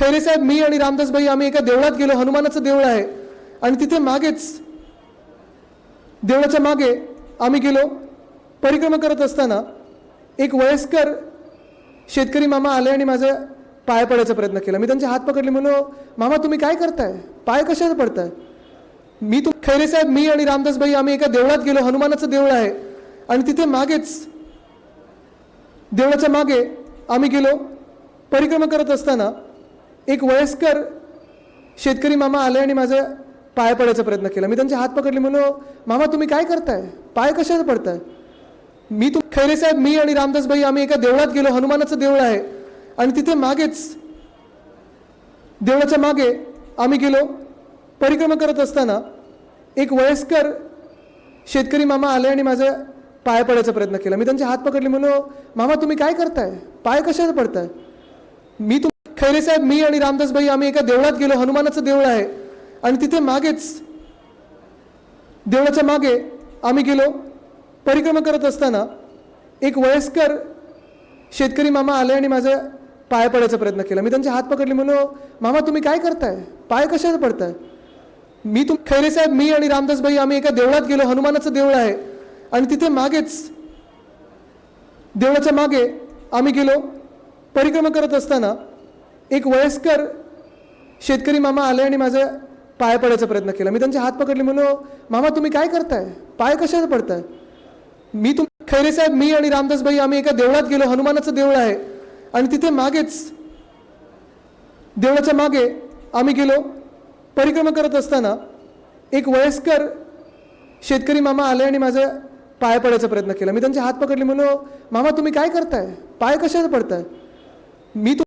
खैरे साहेब मी आणि रामदास भाई आम्ही एका देवळात गेलो. हनुमानाचं देऊळ आहे. आणि तिथे मागेच देवळाच्या मागे आम्ही गेलो. परिक्रमा करत असताना एक वयस्कर शेतकरी मामा आले आणि माझ्या पाय पडायचा प्रयत्न केला. मी त्यांचे हात पकडले म्हणलो मामा तुम्ही काय करताय? पाय कशाला पडताय? मी तुम खैरे साहेब मी आणि रामदास भाई आम्ही एका देवळात गेलो. हनुमानाचं देवळ आहे. आणि तिथे मागेच देवळाच्या मागे आम्ही गेलो. परिक्रमा करत असताना एक वयस्कर शेतकरी मामा आले आणि माझे पाय पडायचा प्रयत्न केला. मी त्यांचे हात पकडले म्हणलो मामा तुम्ही काय करताय? पाय कशाला पडताय? मी तू खैरे साहेब मी आणि रामदास भाई आम्ही एका देवळात गेलो. हनुमानाचं देऊळ आहे. आणि तिथे मागेच देवळाच्या मागे आम्ही गेलो. परिक्रमा करत असताना एक वयस्कर शेतकरी मामा आले आणि माझे पाय पडायचा प्रयत्न केला. मी त्यांचे हात पकडले म्हणलो मामा तुम्ही काय करताय? पाय कशाला पडताय? मी तू खैरे साहेब मी आणि रामदास भाई आम्ही एका देवळात गेलो. हनुमानाचं देऊळ आहे. आणि तिथे मागेच देवळाच्या मागे आम्ही गेलो. परिक्रमा करत असताना एक वयस्कर शेतकरी मामा आले आणि माझ्या पाय पडायचा प्रयत्न केला. मी त्यांचे हात पकडले म्हणलो मामा तुम्ही काय करताय? पाय कशाला पडताय? मी तुम खैरे साहेब मी आणि रामदास भाई आम्ही एका देवळात गेलो. हनुमानाचं देऊळ आहे. आणि तिथे मागेच देवळाच्या मागे आम्ही गेलो. परिक्रमा करत असताना एक वयस्कर शेतकरी मामा आले आणि माझे पाय पडायचा प्रयत्न केला. मी त्यांचे हात पकडले म्हणलो मामा तुम्ही काय करताय? पाय कशाला पडताय? मी तुम खैरे साहेब मी आणि रामदास भाई आम्ही एका देवळात गेलो. हनुमानाचं देऊळ आहे. आणि तिथे मागेच देवळाच्या मागे आम्ही गेलो. परिक्रमा करत असताना एक वयस्कर शेतकरी मामा आले आणि माझं पाय पडायचा प्रयत्न केला. मी त्यांचे हात पकडले म्हणलो मामा तुम्ही काय करताय? पाय कशाला पडताय? मी तुम